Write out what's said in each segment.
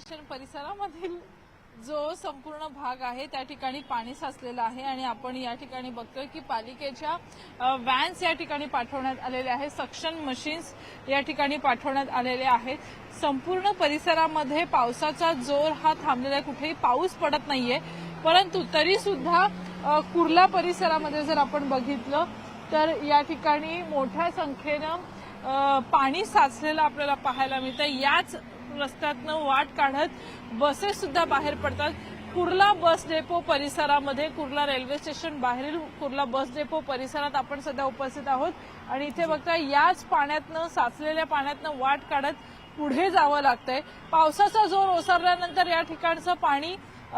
Station परिसरामधील जो संपूर्ण भाग आहे त्या ठिकाणी पाणी साचलेलं आहे आणि आपण या ठिकाणी बघतोय की पालिकेच्या व्हॅन्स या ठिकाणी पाठवण्यात आलेल्या आहेत सक्शन मशीन्स या ठिकाणी पाठवण्यात आलेले आहेत. संपूर्ण परिसरामध्ये पावसाचा जोर हा थांबलेला आहे कुठेही पाऊस पडत नाहीये. परंतु तरी सुद्धा कुर्ला परिसरामध्ये जर आपण बघितलं तर या ठिकाणी मोठ्या संख्येनं पाणी साचलेलं आपल्याला पाहायला मिळतं याच रस्त्यातनं वाट काढत बसेस सुद्धा बाहेर पडतात. कुर्ला बस डेपो परिसरामध्ये कुर्ला रेल्वे स्टेशन बाहेरील कुर्ला बस डेपो परिसरात आपण सध्या उपस्थित आहोत. आणि इथे बघता याच पाण्यातनं साचलेल्या पाण्यातनं वाट काढत पुढे जावं लागतंय. पावसाचा जोर ओसरल्यानंतर या ठिकाणचं पाणी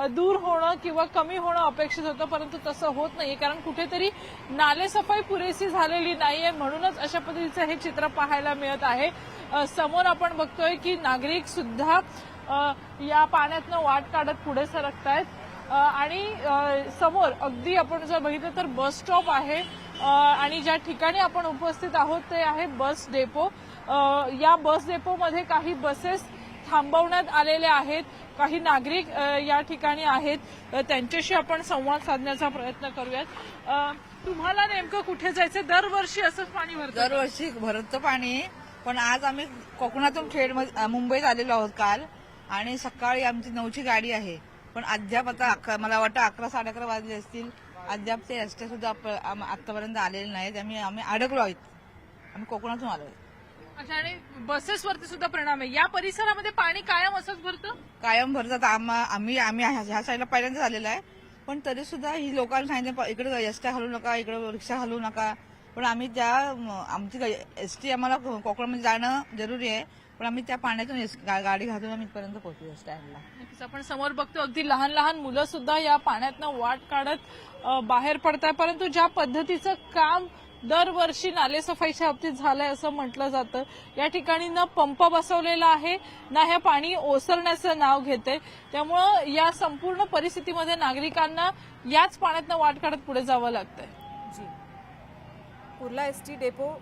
दूर होणं किंवा कमी होणं अपेक्षित होतं परंतु तसं होत नाही कारण कुठेतरी नालेसफाई पुरेशी झालेली नाहीये म्हणूनच अशा पद्धतीचं हे चित्र पाहायला मिळत आहे. समोर आपण बघतोय की नागरिक सुद्धा या पाण्यातनं वाट काढत पुढे सरकतायत. आहेत आणि समोर अगदी आपण जर बघितलं तर बस स्टॉप आहे. आणि ज्या ठिकाणी आपण उपस्थित आहोत ते आहे बस डेपो. या बस डेपोमध्ये काही बसेस थांबवण्यात आलेल्या आहेत. काही नागरिक या ठिकाणी आहेत. त्यांच्याशी आपण संवाद साधण्याचा प्रयत्न करूयात. तुम्हाला नेमकं कुठे जायचं दरवर्षी असंच पाणी भरतं दरवर्षी भरतं पाणी. पण आज आम्ही कोकणातून खेड मुंबईत आलेलो आहोत काल. आणि सकाळी आमची नऊची गाडी आहे. पण अद्याप आता मला वाटतं अकरा साडे अकरा वाजले असतील. अद्याप ते रस्ते सुद्धा आप- आतापर्यंत आलेले नाहीत. आम्ही आम्ही अडकलो आहोत. आम्ही कोकणातून आलो आहोत. अच्छा आणि बसेसवरती सुद्धा परिणाम आहे. या परिसरामध्ये पाणी कायम असंच भरतं? कायम भरतात आम्हा- आम्ही आम्ही ह्या ह्या साईडला पहिल्यांदा झालेला आहे. पण तरी सुद्धा ही लोकांना सांगितलं इकडे एसट्या घालू नका इकडे रिक्षा घालू नका. पण आम्ही त्या आमची एसटी आम्हाला को- कोकणामध्ये जाणं जरुरी आहे. पण आम्ही त्या पाण्यातून एस- गाडी घालून आम्ही इथपर्यंत पोहोचलो स्टँडला. आपण समोर बघतो अगदी लहान लहान मुलं सुद्धा या पाण्यातनं वाट काढत बाहेर पडताय. परंतु ज्या पद्धतीचं काम दरवर्षी नालेसफाईच्या बाबतीत झालंय असं म्हटलं जातं. या ठिकाणी ना पंप बसवलेला आहे ना हे पाणी ओसरण्याचं नाव घेते त्यामुळं या संपूर्ण परिस्थितीमध्ये नागरिकांना याच पाण्यातनं वाट काढत पुढे जावं लागतंय. जी. Kurla S T depot